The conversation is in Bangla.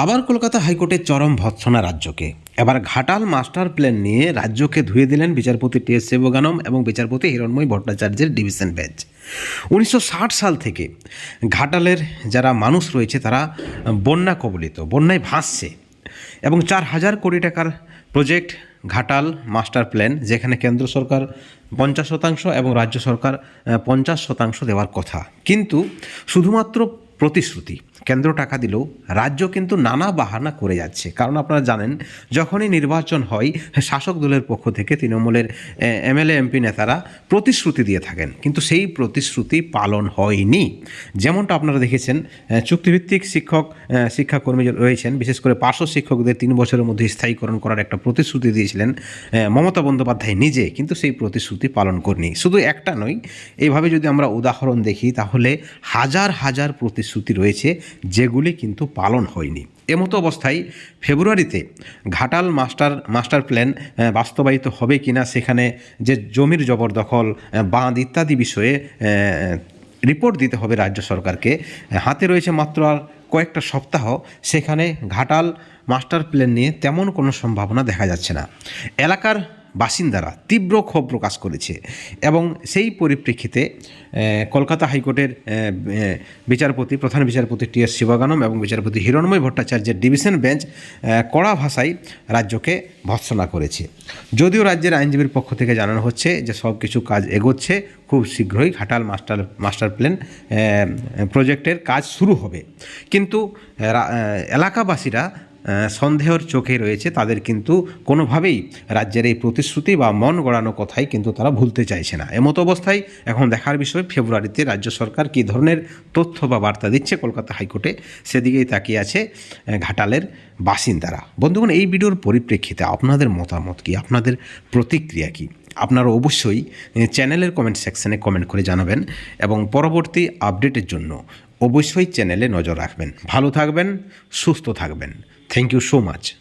আবার কলকাতা হাইকোর্টের চরম ভৎসনা রাজ্যকে। এবার ঘাটাল মাস্টার প্ল্যান নিয়ে রাজ্যকে ধুয়ে দিলেন বিচারপতি টি এস শিবগানম এবং বিচারপতি হিরণময় ভট্টাচার্যের ডিভিশন বেঞ্চ। উনিশশো ষাট সাল থেকে ঘাটালের যারা মানুষ রয়েছে তারা বন্যা কবলিত, বন্যায় ভাসছে এবং চার হাজার কোটি টাকার প্রজেক্ট ঘাটাল মাস্টার প্ল্যান, যেখানে কেন্দ্র সরকার পঞ্চাশ শতাংশ এবং রাজ্য সরকার পঞ্চাশ শতাংশ দেওয়ার কথা। কিন্তু শুধুমাত্র প্রতিশ্রুতি কেন্দ্র টাকা দিলেও রাজ্য কিন্তু নানা বাহানা করে যাচ্ছে। কারণ আপনারা জানেন, যখনই নির্বাচন হয়, শাসক দলের পক্ষ থেকে তৃণমূলের এমএলএ, এমপি নেতারা প্রতিশ্রুতি দিয়ে থাকেন। কিন্তু সেই প্রতিশ্রুতি পালন হয়নি। যেমনটা আপনারা দেখেছেন চুক্তিভিত্তিক শিক্ষক শিক্ষাকর্মী রয়েছেন, বিশেষ করে পার্শ্ব শিক্ষকদের তিন বছরের মধ্যে স্থায়ীকরণ করার একটা প্রতিশ্রুতি দিয়েছিলেন মমতা বন্দ্যোপাধ্যায় নিজে। কিন্তু সেই প্রতিশ্রুতি পালন করেনি। শুধু একটা নয় এইভাবে যদি আমরা উদাহরণ দেখি, তাহলে হাজার হাজার প্রতিশ্রুতি রয়েছে যেগুলি কিন্তু পালন হয়নি। এমতো অবস্থায় ফেব্রুয়ারিতে ঘাটাল মাস্টার মাস্টার প্ল্যান বাস্তবায়িত হবে কিনা সেখানে যে জমির জবরদখল বাঁধ ইত্যাদি বিষয়ে রিপোর্ট দিতে হবে রাজ্য সরকারকে। হাতে রয়েছে মাত্র আর কয়েকটা সপ্তাহ, সেখানে ঘাটাল মাস্টার প্ল্যান নিয়ে তেমন কোনো সম্ভাবনা দেখা যাচ্ছে না। এলাকার বাসিন্দারা তীব্র ক্ষোভ প্রকাশ করেছে এবং সেই পরিপ্রেক্ষিতে কলকাতা হাইকোর্টের বিচারপতি, প্রধান বিচারপতি টি এস শিবগানম এবং বিচারপতি হিরণময় ভট্টাচার্যের ডিভিশন বেঞ্চ কড়া ভাষায় রাজ্যকে ভৎসনা করেছে। যদিও রাজ্যের আইনজীবীর পক্ষ থেকে জানানো হচ্ছে যে সব কিছু কাজ এগোচ্ছে, খুব শীঘ্রই ঘাটাল মাস্টার মাস্টার প্ল্যান প্রজেক্টের কাজ শুরু হবে। কিন্তু এলাকাবাসীরা সন্দেহের চোখে রয়েছে, তাদের কিন্তু কোনোভাবেই রাজ্যের এই প্রতিশ্রুতি বা মন গড়ানো কথাই কিন্তু তারা ভুলতে চাইছে না। এমতো অবস্থায় এখন দেখার বিষয়, ফেব্রুয়ারিতে রাজ্য সরকার কী ধরনের তথ্য বা বার্তা দিচ্ছে কলকাতা হাইকোর্টে, সেদিকেই তাকিয়ে আছে ঘাটালের বাসিন্দারা। বন্ধুগণ, এই ভিডিওর পরিপ্রেক্ষিতে আপনাদের মতামত কি? আপনাদের প্রতিক্রিয়া কী? আপনারা অবশ্যই চ্যানেলের কমেন্ট সেকশনে কমেন্ট করে জানাবেন এবং পরবর্তী আপডেটের জন্য অবশ্যই চ্যানেলে নজর রাখবেন। ভালো থাকবেন, সুস্থ থাকবেন। Thank you so much.